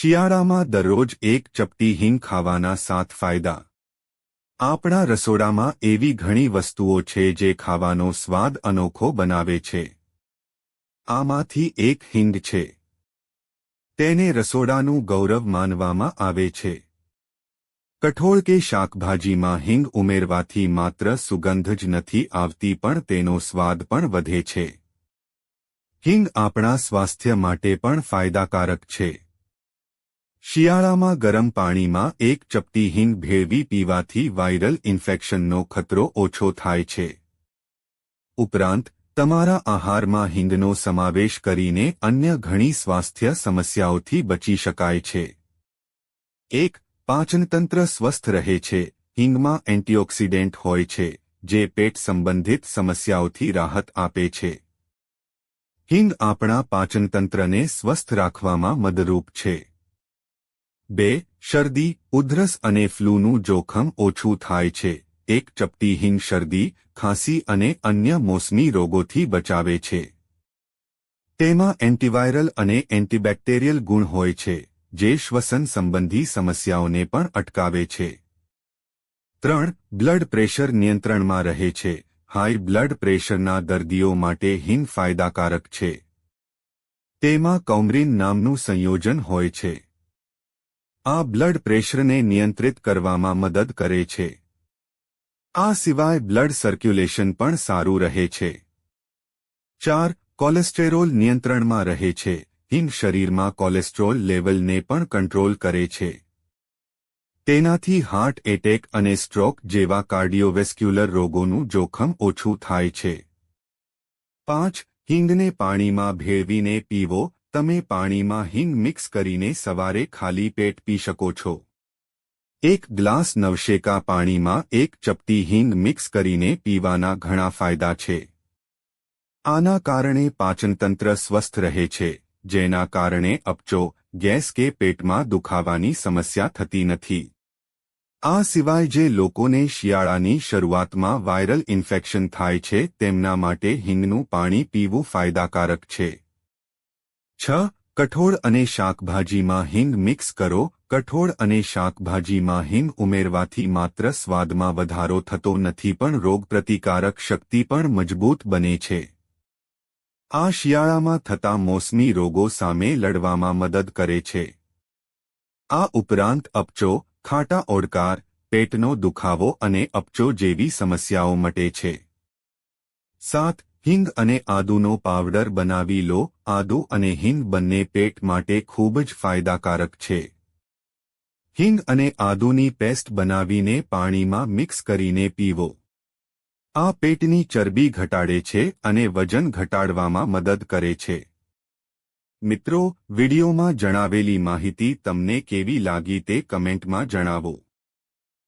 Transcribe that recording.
શિયાળામાં દરરોજ એક ચપટી હિંગ ખાવાના સાત ફાયદા. આપણા રસોડામાં એવી ઘણી વસ્તુઓ છે જે ખાવાનો સ્વાદ અનોખો બનાવે છે. આમાંથી એક હિંગ છે. તેને રસોડાનું ગૌરવ માનવામાં આવે છે. કઠોળ કે શાકભાજીમાં હિંગ ઉમેરવાથી માત્ર સુગંધ જ નથી આવતી પણ તેનો સ્વાદ પણ વધે છે. હિંગ આપણા સ્વાસ્થ્ય માટે પણ ફાયદાકારક છે. શિયાળામાં ગરમ પાણીમાં એક ચપટી હિંગ ભેળવી પીવાથી વાયરલ ઇન્ફેક્શનનો ખતરો ઓછો થાય છે. ઉપરાંત, તમારા આહારમાં હિંગનો સમાવેશ કરીને અન્ય ઘણી સ્વાસ્થ્ય સમસ્યાઓથી બચી શકાય છે. એક, પાચનતંત્ર સ્વસ્થ રહે છે. હિંગમાં એન્ટીઓક્સિડન્ટ હોય છે, જે પેટ સંબંધિત સમસ્યાઓથી રાહત આપે છે. હિંગ આપણા પાચનતંત્રને સ્વસ્થ રાખવામાં મદરૂપ છે. બે, શરદી, ઉધરસ અને ફ્લૂનું જોખમ ઓછું થાય છે. એક ચપટી હિંગ શરદી, ખાંસી અને અન્ય મોસમી રોગોથી બચાવે છે. તેમાં એન્ટીવાયરલ અને એન્ટીબેક્ટેરિયલ ગુણ હોય છે, જે શ્વસન સંબંધી સમસ્યાઓને પણ અટકાવે છે. ત્રણ, બ્લડ પ્રેશર નિયંત્રણમાં રહે છે. હાઈ બ્લડ પ્રેશરના દર્દીઓ માટે હિન ફાયદાકારક છે. તેમાં કૌમરીન નામનું સંયોજન હોય છે. આ બ્લડ પ્રેશરને નિયંત્રિત કરવામાં મદદ કરે છે. આ સિવાય બ્લડ સર્ક્યુલેશન પણ સારું રહે છે. ચાર, કોલેસ્ટેરોલ નિયંત્રણમાં રહે છે. હિંગ શરીરમાં કોલેસ્ટ્રોલ લેવલને પણ કંટ્રોલ કરે છે. તેનાથી હાર્ટ એટેક અને સ્ટ્રોક જેવા કાર્ડિયોવેસ્ક્યુલર રોગોનું જોખમ ઓછું થાય છે. પાંચ, હિંગને પાણીમાં ભેળવીને પીવો તમે પાણીમાં હિંગ મિક્સ કરીને સવારે ખાલી પેટ પી શકો છો. એક ગ્લાસ નવશેકા પાણીમાં એક ચપટી હિંગ મિક્સ કરીને પીવાના ઘણા ફાયદા છે. આના કારણે પાચનતંત્ર સ્વસ્થ રહે છે, જેના કારણે અપચો, ગેસ કે પેટમાં દુખાવાની સમસ્યા થતી નથી. આ સિવાય જે લોકોને શિયાળાની શરૂઆતમાં વાયરલ ઇન્ફેક્શન થાય છે, તેમના માટે હિંગનું પાણી પીવું ફાયદાકારક છે. છ, કઠોળ અને શાકભાજીમાં હિંગ મિક્સ કરો. કઠોળ અને શાકભાજીમાં હિંગ ઉમેરવાથી માત્ર સ્વાદમાં વધારો થતો નથી, પણ રોગપ્રતિકારક શક્તિ પણ મજબૂત બને છે. આ શિયાળામાં થતા મોસમી રોગો સામે લડવામાં મદદ કરે છે. આ ઉપરાંત અપચો, ખાટા ઓડકાર, પેટનો દુખાવો અને અપચો જેવી સમસ્યાઓ મટે છે. સાત હિંગ અને આદુનો પાવડર બનાવી લો. આદુ અને હિંગ બંને પેટ માટે ખૂબ જ ફાયદાકારક છે. હિંગ અને આદુની પેસ્ટ બનાવીને પાણીમાં મિક્સ કરીને પીવો. આ પેટની ચરબી ઘટાડે છે અને વજન ઘટાડવામાં મદદ કરે છે. મિત્રો, વિડિયોમાં જણાવેલી માહિતી તમને કેવી લાગી તે કમેન્ટમાં જણાવો.